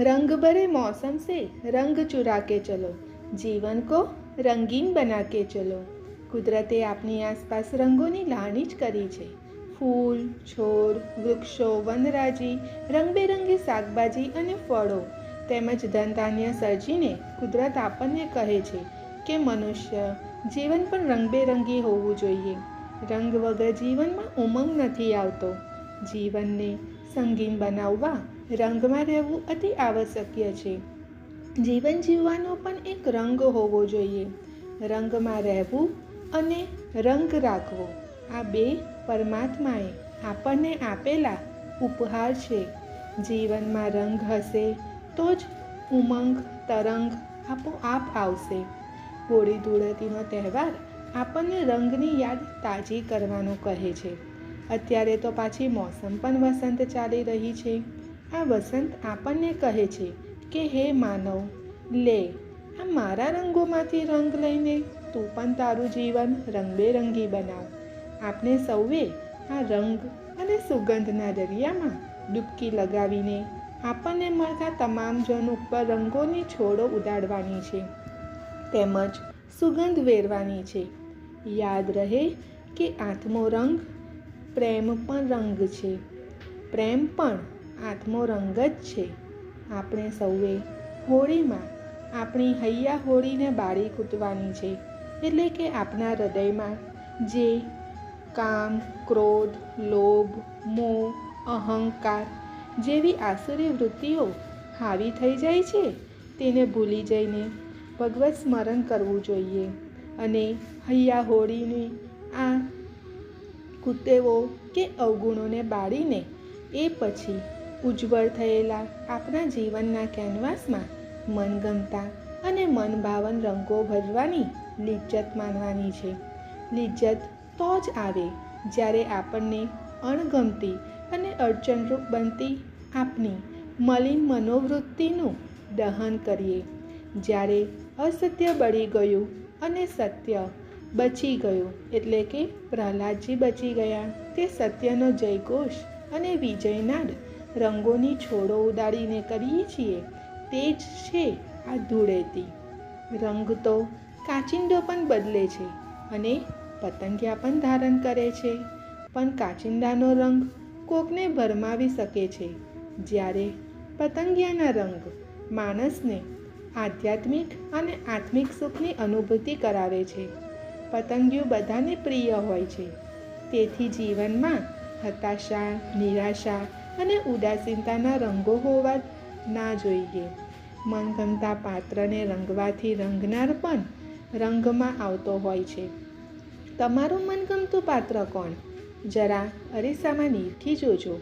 रंग भरे मौसम से रंग चुरा के चलो જીવન કો રંગીન બના કે ચલો કુદરતે આપની આસપાસ રંગોની લાણી જ કરી છે ફૂલ છોડ વૃક્ષો વનરાજી રંગબેરંગી શાકભાજી અને ફળો તેમજ ધનધાન્ય સર્જીને કુદરત આપણને કહે છે કે મનુષ્ય જીવન પણ રંગબેરંગી હોવું જોઈએ રંગ વગર જીવનમાં ઉમંગ નથી આવતો જીવનને સંગીન બનાવવા રંગમાં રહેવું અતિ આવશ્યક છે. જીવન જીવવાનો પણ એક રંગ હોવો જોઈએ. રંગમાં રહેવું અને રંગ રાખવો, આ બે પરમાત્માએ આપણને આપેલા ઉપહાર છે. જીવનમાં રંગ હશે તો જ ઉમંગ, તરંગ આપોઆપ આવશે. હોળી, ધૂળેટીનો તહેવાર આપણને રંગની યાદ તાજી કરવાનો કહે છે. અત્યારે તો પાછી મોસમ પણ વસંત ચાલી રહી છે. આ વસંત આપણને કહે છે કે, હે માનવ, લે, આ મારા રંગોમાંથી રંગ લઈને તું પણ તારું જીવન રંગબેરંગી બનાવ. આપણે સૌએ આ રંગ અને સુગંધના દરિયામાં ડૂબકી લગાવીને આપણને મળતા તમામ જન ઉપર રંગોની છોડો ઉડાડવાની છે. તેમજ સુગંધ વેરવાની છે. યાદ રહે કે આઠમો રંગ પ્રેમ પણ રંગ છે. પ્રેમ પણ આત્મો રંગ જ છે. આપણે સૌએ હોળીમાં આપણી હૈયા હોળીને બાળી કૂટવાની છે. એટલે કે આપણા હૃદયમાં જે કામ, ક્રોધ, લોભ, મોહ, અહંકાર જેવી આસુરી વૃત્તિઓ હાવી થઈ જાય છે, તેને ભૂલી જઈને ભગવત સ્મરણ કરવું જોઈએ. અને હૈયા હોળીની આ કુટેવો કે અવગુણોને બાળીને એ પછી ઉજ્જવળ થયેલા આપણા જીવનના કેનવાસમાં મનગમતા અને મનભાવન રંગો ભરવાની લિજ્જત માનવાની છે. લિજ્જત તો જ આવે જ્યારે આપણને અણગમતી અને અડચણરૂપ બનતી આપની મલિન મનોવૃત્તિનું દહન કરીએ. જ્યારે અસત્ય બળી ગયું અને સત્ય બચી ગયું. એટલે કે પ્રહલાદજી બચી ગયા. તે સત્યનો જયઘોષ અને વિજયનાદ રંગોની છોડો ઉડાડીને કરીએ છીએ. તે જ છે આ ધૂળેટી. રંગ તો કાચિંડો પણ બદલે છે અને પતંગિયા પણ ધારણ કરે છે. પણ કાચિંડાનો રંગ કોકને ભરમાવી શકે છે. જ્યારે પતંગિયાના રંગ માણસને આધ્યાત્મિક અને આત્મિક સુખની અનુભૂતિ કરાવે છે. પતંગિયું બધાને પ્રિય હોય છે. તેથી જીવનમાં હતાશા, નિરાશા અને ઉદાસીનતાના રંગો હોવા ના જોઈએ. મનગમતા પાત્રને રંગવાથી રંગનાર પણ રંગમાં આવતો હોય છે. તમારું મનગમતું પાત્ર કોણ? જરા અરીસામાં નીરખી જોજો.